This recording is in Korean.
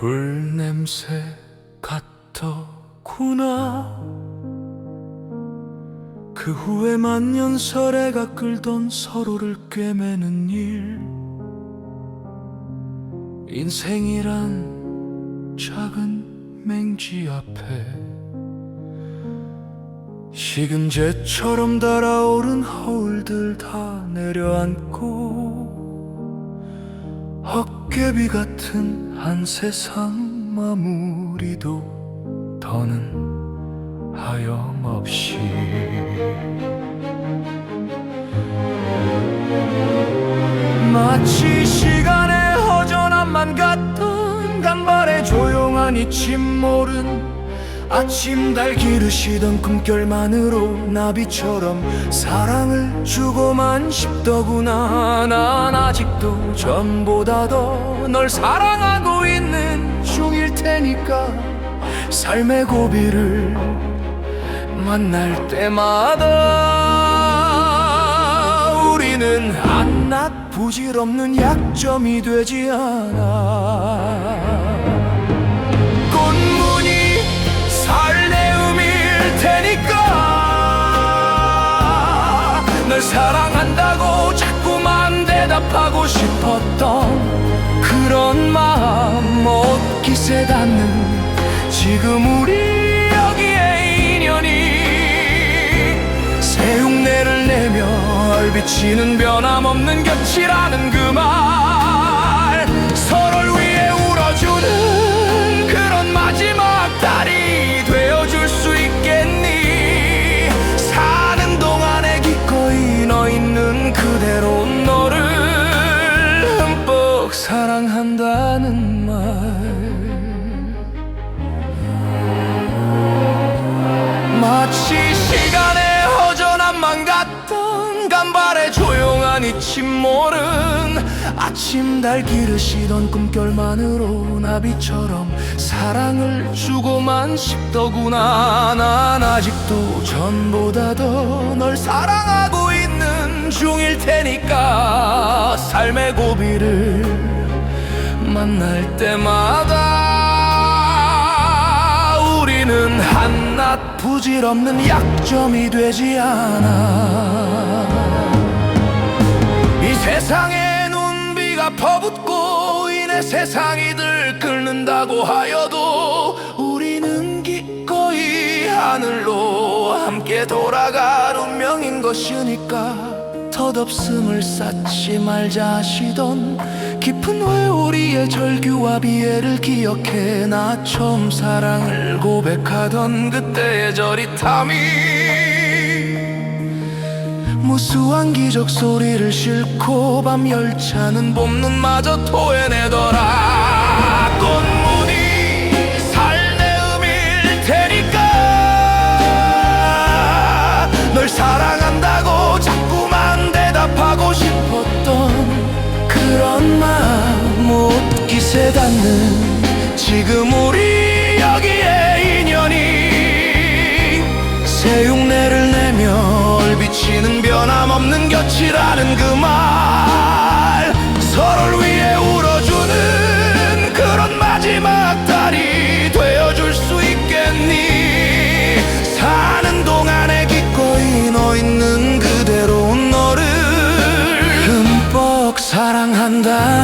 불 냄새 같더구나. 그 후에 만년설애가 끌던 서로를 꿰매는 일. 인생이란 작은 맹지 앞에 식은 재처럼 달아오른 허울들 다 내려앉고 헛개비 같은 한 세상 마무리도 더는 하염없이. 마치 시간의 허전함만 같던 간발의 조용한 이 침몰은 아침 달 기르시던 꿈결만으로 나비처럼 사랑을 주고만 싶더구나. 난 아직도 전보다 더 널 사랑하고 있는 중일 테니까 삶의 고비를 만날 때마다 우리는 한낱 부질없는 약점이 되지 않아 대답하고 싶었던 그런 마음 못 기세 닿는 지금 우리 여기에 인연이 새 흉내를 내며 얼비치는 변함없는 곁이라는 그 말 서로를 위해 울어주는 사랑한다는 말. 마치 시간의 허전함만 같던 간발의 조용한 이 침몰은 아침 달 기르시던 꿈결만으로 나비처럼 사랑을 주고만 싶더구나. 난 아직도 전보다 더 널 사랑하고 중일 테니까 삶의 고비를 만날 때마다 우리는 한낱 부질없는 약점이 되지 않아. 이 세상에 눈비가 퍼붓고 인해 세상이 들끓는다고 하여도 우리는 기꺼이 하늘로 함께 돌아갈 운명인 것이니까 덧없음을 쌓지 말자 하시던 깊은 회오리의 절규와 비애를 기억해 나 처음 사랑을 고백하던 그때의 저릿함이 무수한 기적 소리를 싣고 밤 열차는 봄눈마저 토해내더 곁이라는 그 말 서로를 위해 울어주는 그런 마지막 달이 되어줄 수 있겠니? 사는 동안에 기꺼이 너 있는 그대로 너를 흠뻑 사랑한다